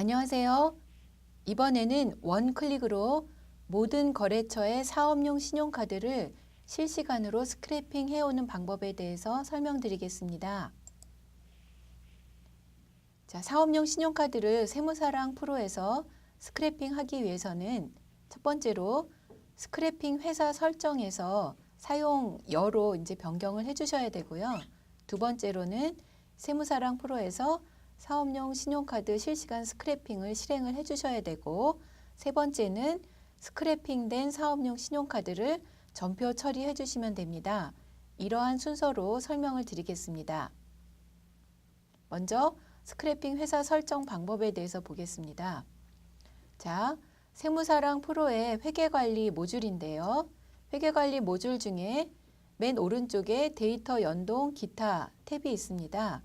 안녕하세요. 이번에는 원클릭으로 모든 거래처의 사업용 신용카드를 실시간으로 스크래핑 해오는 방법에 대해서 설명드리겠습니다. 자, 사업용 신용카드를 세무사랑 프로에서 스크래핑 하기 위해서는 첫 번째로 스크래핑 회사 설정에서 사용여로 이제 변경을 해주셔야 되고요. 두 번째로는 세무사랑 프로에서 사업용 신용카드 실시간 스크래핑을 실행을 해주셔야 되고 세 번째는 스크래핑된 사업용 신용카드를 전표 처리해 주시면 됩니다. 이러한 순서로 설명을 드리겠습니다. 먼저 스크래핑 회사 설정 방법에 대해서 보겠습니다. 자, 세무사랑 프로의 회계관리 모듈인데요. 회계관리 모듈 중에 맨 오른쪽에 데이터 연동 기타 탭이 있습니다.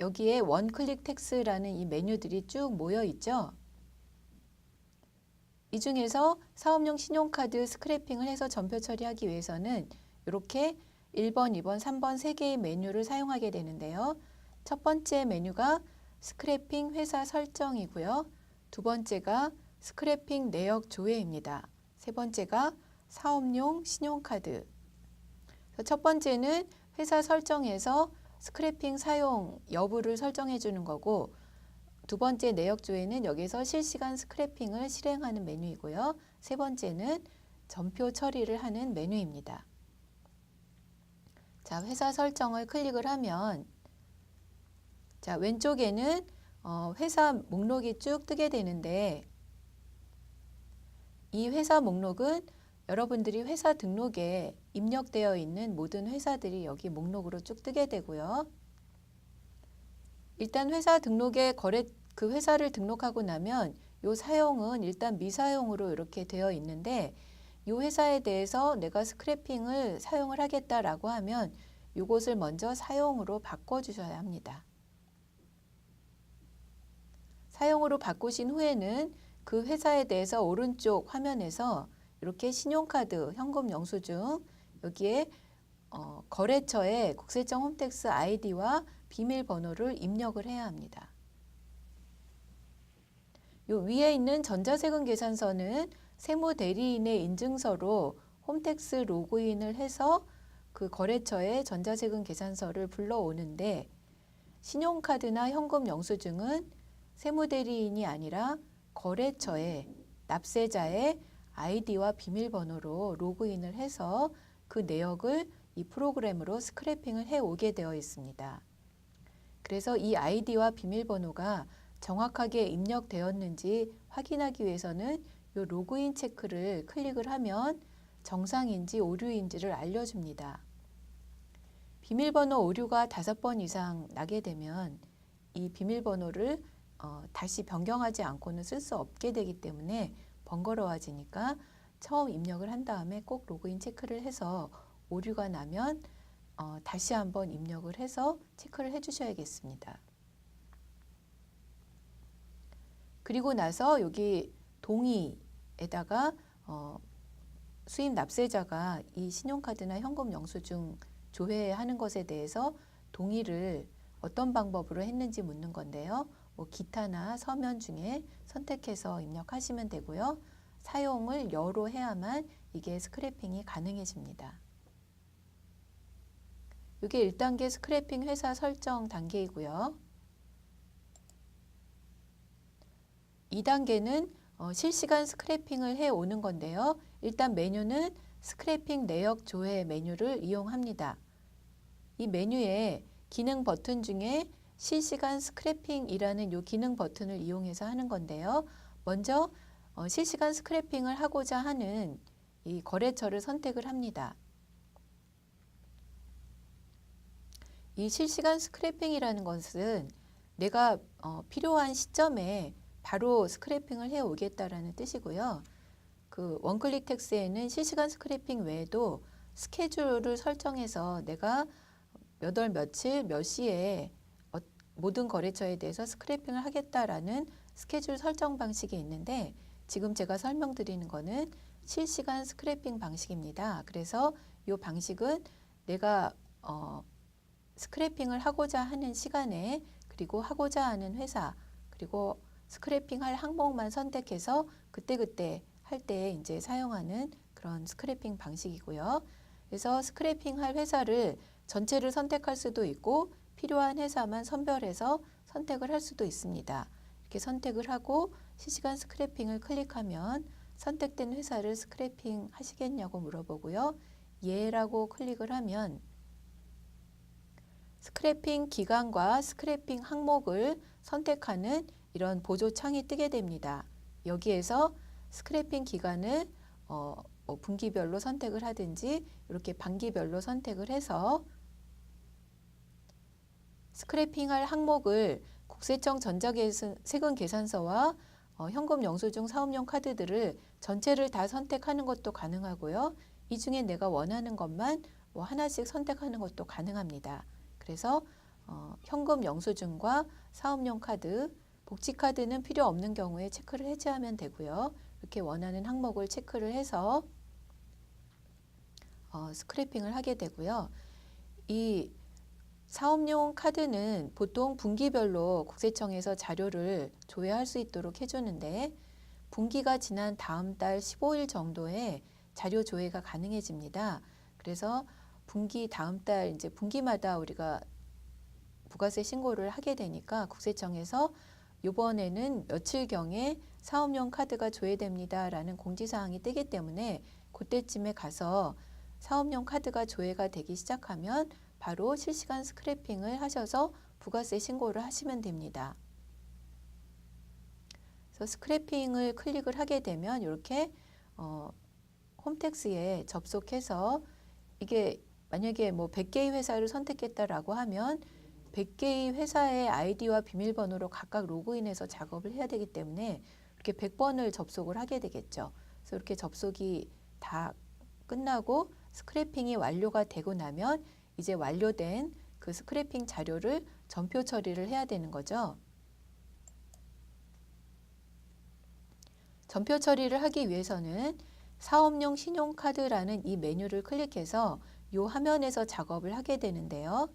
여기에 원클릭 텍스라는 이 메뉴들이 쭉 모여 있죠. 이 중에서 사업용 신용카드 스크래핑을 해서 전표 처리하기 위해서는 이렇게 1번, 2번, 3번 세 개의 메뉴를 사용하게 되는데요. 첫 번째 메뉴가 스크래핑 회사 설정이고요. 두 번째가 스크래핑 내역 조회입니다. 세 번째가 사업용 신용카드. 첫 번째는 회사 설정에서 스크래핑 사용 여부를 설정해 주는 거고 두 번째 내역 조회는 여기서 실시간 스크래핑을 실행하는 메뉴이고요. 세 번째는 전표 처리를 하는 메뉴입니다. 자, 회사 설정을 클릭을 하면 자, 왼쪽에는 어, 회사 목록이 쭉 뜨게 되는데 이 회사 목록은 여러분들이 회사 등록에 입력되어 있는 모든 회사들이 여기 목록으로 쭉 뜨게 되고요. 일단 회사 등록에 거래 그 회사를 등록하고 나면 요 사용은 일단 미사용으로 이렇게 되어 있는데 이 회사에 대해서 내가 스크래핑을 사용을 하겠다라고 하면 이것을 먼저 사용으로 바꿔 주셔야 합니다. 사용으로 바꾸신 후에는 그 회사에 대해서 오른쪽 화면에서 이렇게 신용카드, 현금 영수증 여기에 어, 거래처의 국세청 홈택스 아이디와 비밀번호를 입력을 해야 합니다. 요 위에 있는 전자세금 계산서는 세무 대리인의 인증서로 홈택스 로그인을 해서 그 거래처의 전자세금 계산서를 불러오는데 신용카드나 현금 영수증은 세무 대리인이 아니라 거래처의 납세자의 아이디와 비밀번호로 로그인을 해서 그 내역을 이 프로그램으로 스크래핑을 해 오게 되어 있습니다. 그래서 이 아이디와 비밀번호가 정확하게 입력되었는지 확인하기 위해서는 이 로그인 체크를 클릭을 하면 정상인지 오류인지를 알려줍니다. 비밀번호 오류가 다섯 번 이상 나게 되면 이 비밀번호를 어, 다시 변경하지 않고는 쓸 수 없게 되기 때문에 번거로워지니까 처음 입력을 한 다음에 꼭 로그인 체크를 해서 오류가 나면 어, 다시 한번 입력을 해서 체크를 해 주셔야겠습니다. 그리고 나서 여기 동의에다가 어, 수입 납세자가 이 신용카드나 현금 영수증 조회하는 것에 대해서 동의를 어떤 방법으로 했는지 묻는 건데요. 뭐 기타나 서면 중에 선택해서 입력하시면 되고요. 사용을 여로 해야만 이게 스크래핑이 가능해집니다. 이게 1단계 스크래핑 회사 설정 단계이고요. 2단계는 어, 실시간 스크래핑을 해 오는 건데요. 일단 메뉴는 스크래핑 내역 조회 메뉴를 이용합니다. 이 메뉴에 기능 버튼 중에 실시간 스크래핑이라는 이 기능 버튼을 이용해서 하는 건데요. 먼저 어, 실시간 스크래핑을 하고자 하는 이 거래처를 선택을 합니다. 이 실시간 스크래핑이라는 것은 내가 어, 필요한 시점에 바로 스크래핑을 해 오겠다라는 뜻이고요. 그 원클릭 텍스에는 실시간 스크래핑 외에도 스케줄을 설정해서 내가 몇 월 며칠 몇 시에 어, 모든 거래처에 대해서 스크래핑을 하겠다라는 스케줄 설정 방식이 있는데 지금 제가 설명드리는 거는 실시간 스크래핑 방식입니다. 그래서 이 방식은 내가 어, 스크래핑을 하고자 하는 시간에 그리고 하고자 하는 회사 그리고 스크래핑 할 항목만 선택해서 그때그때 할 때 이제 사용하는 그런 스크래핑 방식이고요. 그래서 스크래핑 할 회사를 전체를 선택할 수도 있고 필요한 회사만 선별해서 선택을 할 수도 있습니다. 이렇게 선택을 하고 실시간 스크래핑을 클릭하면 선택된 회사를 스크래핑 하시겠냐고 물어보고요. 예라고 클릭을 하면 스크래핑 기간과 스크래핑 항목을 선택하는 이런 보조 창이 뜨게 됩니다. 여기에서 스크래핑 기간을 어, 뭐 분기별로 선택을 하든지 이렇게 반기별로 선택을 해서 스크래핑할 항목을 국세청 전자세금 계산서와 어, 현금 영수증 사업용 카드들을 전체를 다 선택하는 것도 가능하고요. 이 중에 내가 원하는 것만 뭐 하나씩 선택하는 것도 가능합니다. 그래서 어, 현금 영수증과 사업용 카드, 복지 카드는 필요 없는 경우에 체크를 해제하면 되고요. 이렇게 원하는 항목을 체크를 해서 어, 스크래핑을 하게 되고요. 이 사업용 카드는 보통 분기별로 국세청에서 자료를 조회할 수 있도록 해주는데 분기가 지난 다음 달 15일 정도에 자료 조회가 가능해집니다. 그래서 분기 다음 달 이제 분기마다 우리가 부가세 신고를 하게 되니까 국세청에서 이번에는 며칠 경에 사업용 카드가 조회됩니다라는 공지 사항이 뜨기 때문에 그때쯤에 가서 사업용 카드가 조회가 되기 시작하면 바로 실시간 스크래핑을 하셔서 부가세 신고를 하시면 됩니다. 그래서 스크래핑을 클릭을 하게 되면 이렇게 어, 홈택스에 접속해서 이게 만약에 뭐 100개의 회사를 선택했다라고 하면 100개의 회사의 아이디와 비밀번호로 각각 로그인해서 작업을 해야 되기 때문에 이렇게 100번을 접속을 하게 되겠죠. 그래서 이렇게 접속이 다 끝나고 스크래핑이 완료가 되고 나면 이제 완료된 그 스크래핑 자료를 전표 처리를 해야 되는 거죠. 전표 처리를 하기 위해서는 사업용 신용카드라는 이 메뉴를 클릭해서 이 화면에서 작업을 하게 되는데요.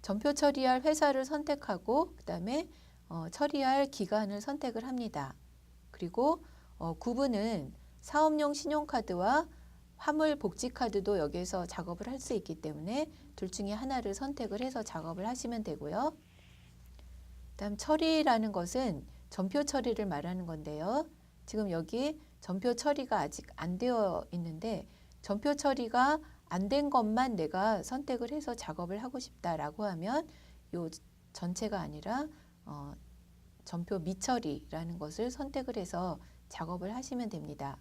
전표 처리할 회사를 선택하고 그 다음에 어, 처리할 기간을 선택을 합니다. 그리고 어, 구분은 사업용 신용카드와 화물 복지 카드도 여기에서 작업을 할 수 있기 때문에 둘 중에 하나를 선택을 해서 작업을 하시면 되고요. 다음 처리라는 것은 전표 처리를 말하는 건데요. 지금 여기 전표 처리가 아직 안 되어 있는데 전표 처리가 안 된 것만 내가 선택을 해서 작업을 하고 싶다라고 하면 요 전체가 아니라 어, 전표 미처리라는 것을 선택을 해서 작업을 하시면 됩니다.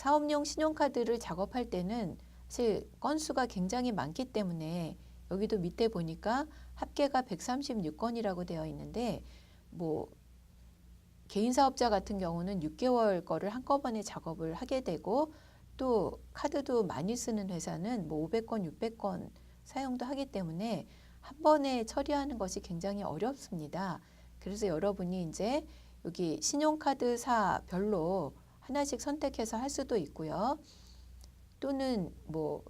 사업용 신용카드를 작업할 때는 사실 건수가 굉장히 많기 때문에 여기도 밑에 보니까 합계가 136건이라고 되어 있는데 뭐 개인 사업자 같은 경우는 6개월 거를 한꺼번에 작업을 하게 되고 또 카드도 많이 쓰는 회사는 뭐 500건, 600건 사용도 하기 때문에 한 번에 처리하는 것이 굉장히 어렵습니다. 그래서 여러분이 이제 여기 신용카드사별로 하나씩 선택해서 할 수도 있고요. 또는 뭐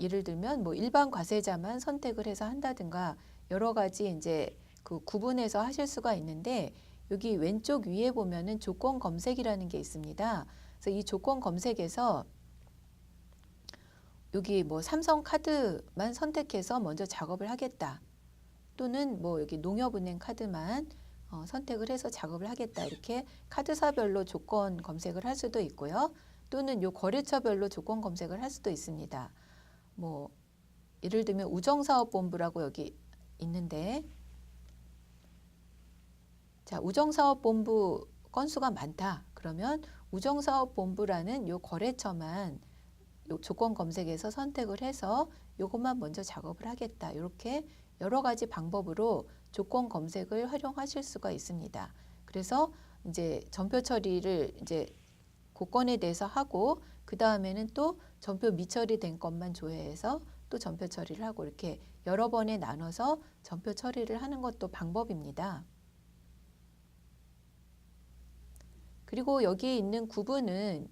예를 들면 뭐 일반 과세자만 선택을 해서 한다든가 여러 가지 이제 그 구분해서 하실 수가 있는데 여기 왼쪽 위에 보면은 조건 검색이라는 게 있습니다. 그래서 이 조건 검색에서 여기 뭐 삼성 카드만 선택해서 먼저 작업을 하겠다. 또는 뭐 여기 농협은행 카드만 어, 선택을 해서 작업을 하겠다 이렇게 카드사별로 조건 검색을 할 수도 있고요. 또는 요 거래처별로 조건 검색을 할 수도 있습니다. 뭐 예를 들면 우정사업본부라고 여기 있는데 자 우정사업본부 건수가 많다 그러면 우정사업본부라는 요 거래처만 요 조건 검색에서 선택을 해서 요것만 먼저 작업을 하겠다 이렇게 여러 가지 방법으로 조건 검색을 활용하실 수가 있습니다. 그래서 이제 전표 처리를 이제 고건에 대해서 하고 그 다음에는 또 전표 미처리된 것만 조회해서 또 전표 처리를 하고 이렇게 여러 번에 나눠서 전표 처리를 하는 것도 방법입니다. 그리고 여기 있는 구분은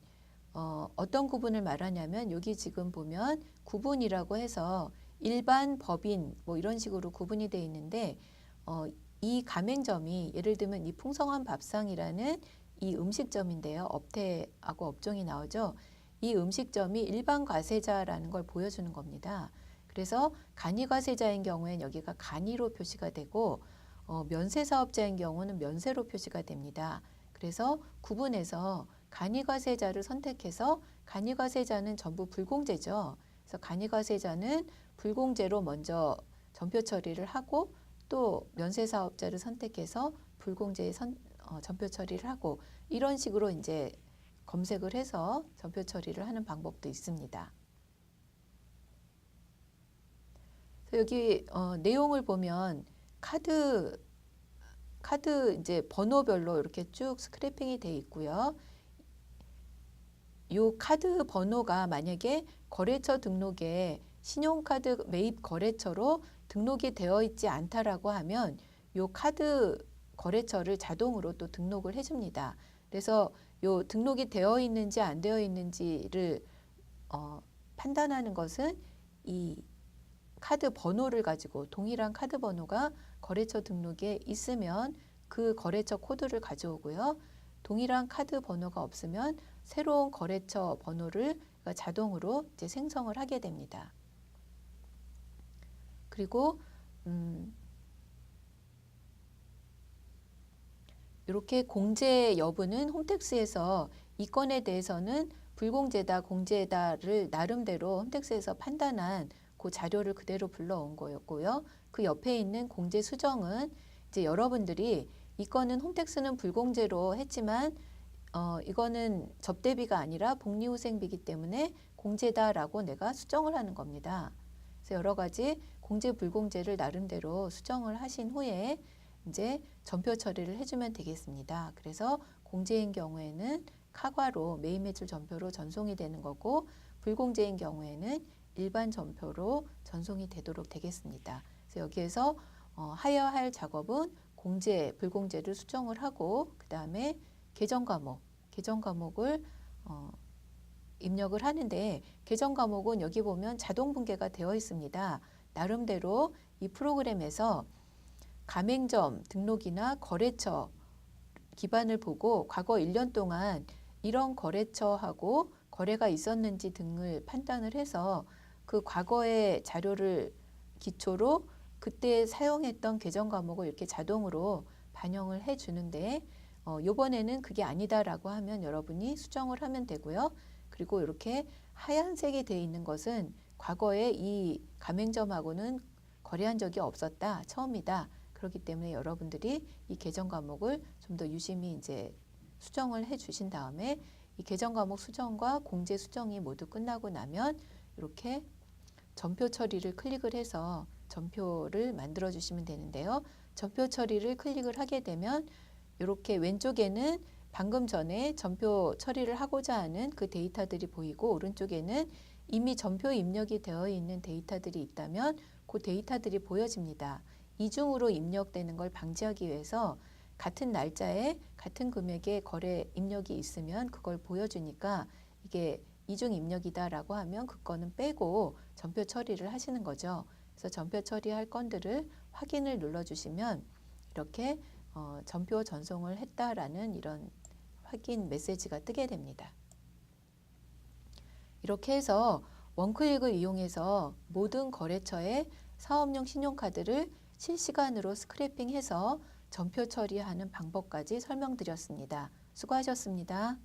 어, 어떤 구분을 말하냐면 여기 지금 보면 구분이라고 해서 일반 법인 뭐 이런 식으로 구분이 돼 있는데 어, 이 가맹점이 예를 들면 이 풍성한 밥상이라는 이 음식점인데요. 업태하고 업종이 나오죠. 이 음식점이 일반 과세자라는 걸 보여주는 겁니다. 그래서 간이 과세자인 경우엔 여기가 간이로 표시가 되고 어, 면세 사업자인 경우는 면세로 표시가 됩니다. 그래서 구분해서 간이 과세자를 선택해서 간이 과세자는 전부 불공제죠. 그래서 간이 과세자는 불공제로 먼저 전표 처리를 하고 또 면세 사업자를 선택해서 불공제에 선, 어, 전표 처리를 하고 이런 식으로 이제 검색을 해서 전표 처리를 하는 방법도 있습니다. 여기 어, 내용을 보면 카드 카드 이제 번호별로 이렇게 쭉 스크래핑이 돼 있고요. 요 카드 번호가 만약에 거래처 등록에 신용카드 매입 거래처로 등록이 되어 있지 않다라고 하면 요 카드 거래처를 자동으로 또 등록을 해줍니다. 그래서 요 등록이 되어 있는지 안 되어 있는지를 어, 판단하는 것은 이 카드 번호를 가지고 동일한 카드 번호가 거래처 등록에 있으면 그 거래처 코드를 가져오고요. 동일한 카드 번호가 없으면 새로운 거래처 번호를 자동으로 이제 생성을 하게 됩니다. 그리고 음, 이렇게 공제 여부는 홈택스에서 이 건에 대해서는 불공제다, 공제다를 나름대로 홈택스에서 판단한 그 자료를 그대로 불러온 거였고요. 그 옆에 있는 공제 수정은 이제 여러분들이 이 건은 홈택스는 불공제로 했지만 어, 이거는 접대비가 아니라 복리후생비이기 때문에 공제다라고 내가 수정을 하는 겁니다. 그래서 여러 가지 공제 불공제를 나름대로 수정을 하신 후에 이제 전표 처리를 해주면 되겠습니다. 그래서 공제인 경우에는 카과로 매입 매출 전표로 전송이 되는 거고 불공제인 경우에는 일반 전표로 전송이 되도록 되겠습니다. 그래서 여기에서 어, 하여야 할 작업은 공제, 불공제를 수정을 하고 그 다음에 계정 과목, 계정 과목을 어, 입력을 하는데 계정 과목은 여기 보면 자동 분계가 되어 있습니다. 나름대로 이 프로그램에서 가맹점 등록이나 거래처 기반을 보고 과거 1년 동안 이런 거래처하고 거래가 있었는지 등을 판단을 해서 그 과거의 자료를 기초로 그때 사용했던 계정 과목을 이렇게 자동으로 반영을 해 주는데 어, 요번에는 그게 아니다라고 하면 여러분이 수정을 하면 되고요. 그리고 이렇게 하얀색이 되어 있는 것은 과거에 이 가맹점하고는 거래한 적이 없었다. 처음이다. 그렇기 때문에 여러분들이 이 계정 과목을 좀 더 유심히 이제 수정을 해 주신 다음에 이 계정 과목 수정과 공제 수정이 모두 끝나고 나면 이렇게 전표 처리를 클릭을 해서 전표를 만들어 주시면 되는데요. 전표 처리를 클릭을 하게 되면 이렇게 왼쪽에는 방금 전에 전표 처리를 하고자 하는 그 데이터들이 보이고 오른쪽에는 이미 전표 입력이 되어 있는 데이터들이 있다면 그 데이터들이 보여집니다. 이중으로 입력되는 걸 방지하기 위해서 같은 날짜에 같은 금액의 거래 입력이 있으면 그걸 보여주니까 이게 이중 입력이다라고 하면 그 건은 빼고 전표 처리를 하시는 거죠. 그래서 전표 처리할 건들을 확인을 눌러주시면 이렇게 어, 전표 전송을 했다라는 이런 확인 메시지가 뜨게 됩니다. 이렇게 해서 원클릭을 이용해서 모든 거래처의 사업용 신용카드를 실시간으로 스크래핑해서 전표 처리하는 방법까지 설명드렸습니다. 수고하셨습니다.